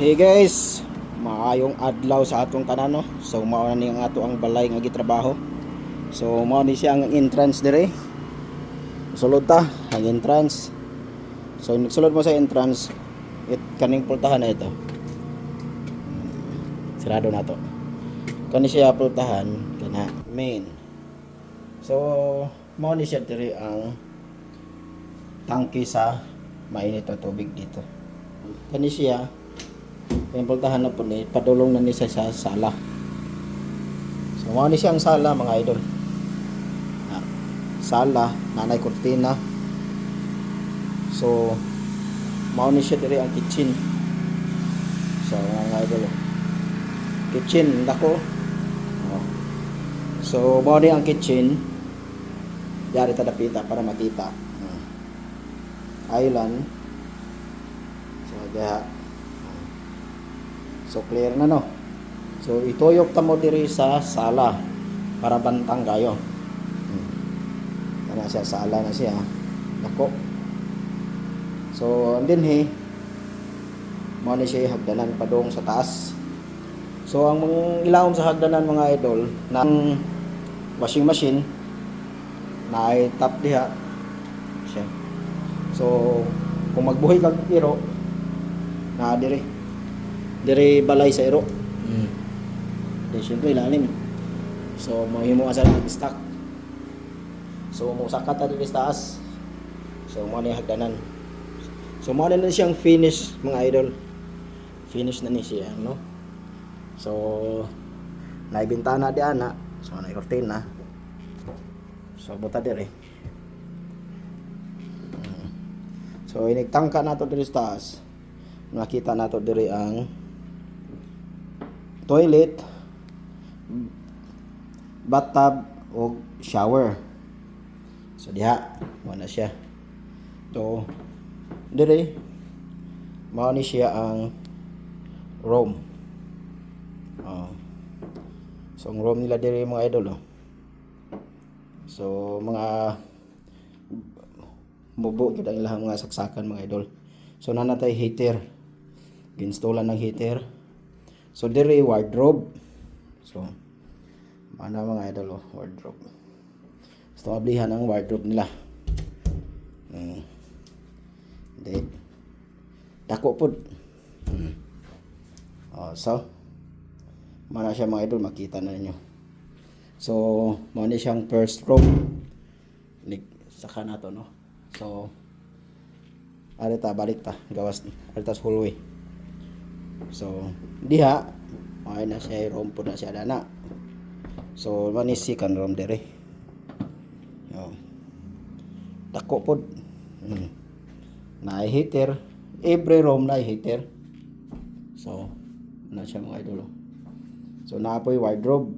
Hey guys, maayong adlaw sa atong tanan no. So mao na ni ang ato ang balay nga gitrabaho. So mao ni siya ang entrance dire. Sulod ta ang entrance. So nagsulod mo sa entrance, it kaning pultahan na ito. Sarado na to. Kani siya pultahan kana main. So mao ni siya dire ang tangke sa mainit na tubig dito. Kani siya yung pultahan na po ni padulong na ni siya sa sala. So mao ni siyang sala mga idol. Sala, nanay kurtina. So mao ni siya diri ang kitchen. So mga idol. Kitchen dako. Oh. So mao ang kitchen. Yari ta dapita para makita. Hmm. Island. So diha So clear na no. So ituyok ta mo diri sa sala para bantang kayo. Hmm. Siya sala na siya. Dako. So andin he mo ni siya hagdanan padong sa taas. So ang mga ilawom sa hagdanan mga idol ng washing machine na ay tap diha. So kung magbuhay kag iro na diri dire balay sa iro. Mm. Di syempre ilalim. So mahimo ka sa stock. So mo sakat diri sa taas. So mo ni hagdanan. So mo na siyang finish mga idol. Finish na ni siya, no? So naibintana di ana. So na kurtina. So buta dire. Mm. So inigtangka nato diri sa taas. Nakita nato diri ang toilet, bathtub o shower. So diha, mo na siya. So dire mao ni siya ang room. Oh. So ang room nila dire mga idol oh. So mga mubo kita ilang mga saksakan mga idol. So nanatay heater. Ginstolan ng heater. So dire wardrobe. So mana mga idol oh, wardrobe. Gusto mablihan ang wardrobe nila. Hmm. Hindi. Dako pod. Hmm. Oh, so mana siya mga idol makita na ninyo. So mo siyang first room. Lig saka na to no. So Ari ta balik ta gawas ari tas hallway. So diha ay na siya room po na siya dana. So manis second room dire. Yo. Dako pod. Hmm. Na heater. Every room na heater. So na siya mga idol. So naapoy wardrobe.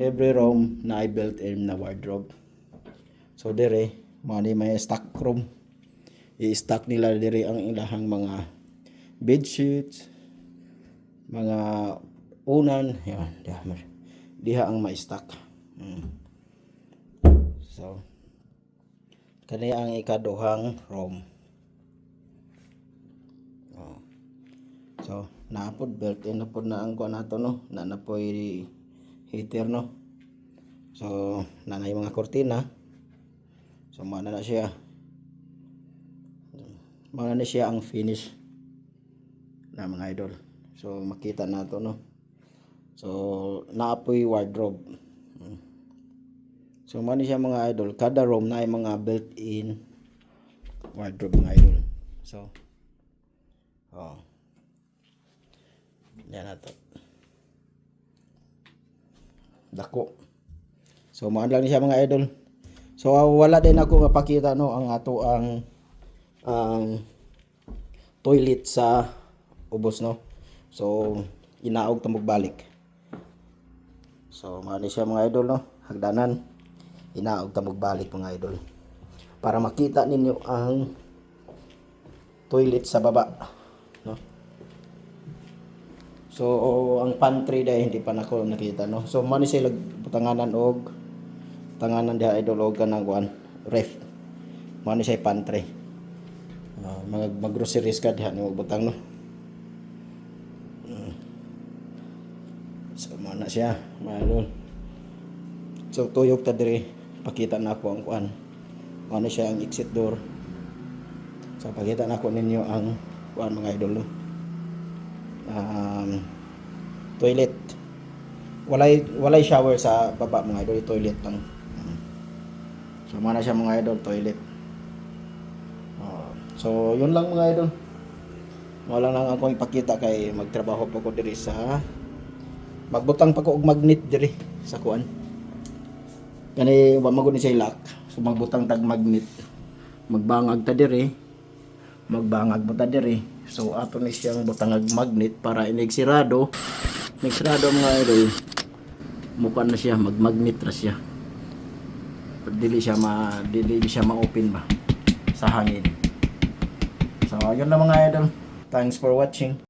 Every room na built-in na wardrobe. So dire money may stock room. I-stock nila dire ang ilahang mga bed sheets, mga unan, yan, diha, diha ang ma-stock. Mm. So, kani ang ikaduhang room. Oh. So, naapod built-in na pod na ang kuan nato no, na napoy heater no. So, nanay mga kortina. So, mana na siya. Mana na siya ang finish mga idol. So, makita na to, no? So, naapoy wardrobe. Mm. So, mana siya mga idol. Kada room na ay mga built-in wardrobe mga idol. So, oh. Yan na to. Dako. So, maan lang siya mga idol. So wala din ako mapakita no ang ato ang ang toilet sa ubos no. So inaog ta balik. So mao ni siya mga idol no, hagdanan. Inaog ta balik mga idol. Para makita ninyo ang toilet sa baba no. So ang pantry dahil hindi pa nako nakita no. So mao ni sila butanganan og tanganan diha idol og kanang kuan ref. Mao ni siya pantry. Uh, mag mag-groceries ka diha ni butang no. Mm. So mo na siya, mga. So tuyok ta diri, pakita na ako ang kuan. Ano siya ang exit door. So pakita na ako ninyo ang kuan mga idol no. Um, toilet. Walay walay shower sa baba mga idol, toilet lang. So mo na siya mga idol, toilet. Oh, so yun lang mga idol. Wala lang ako ipakita kay magtrabaho pa ko diri sa magbutang pa ko og magnet diri sa kuan. Kani wa magud ni siya lock. So magbutang tag magnet. Magbangag ta diri. Magbangag mo ta diri. So ato ni siyang butangag magnet para inigsirado. Nigsirado mga idol. Mukha na siya magmagnet ra siya. Dili siya ma dili siya ma-open ba sa hangin. So, yun na mga idol. Thanks for watching.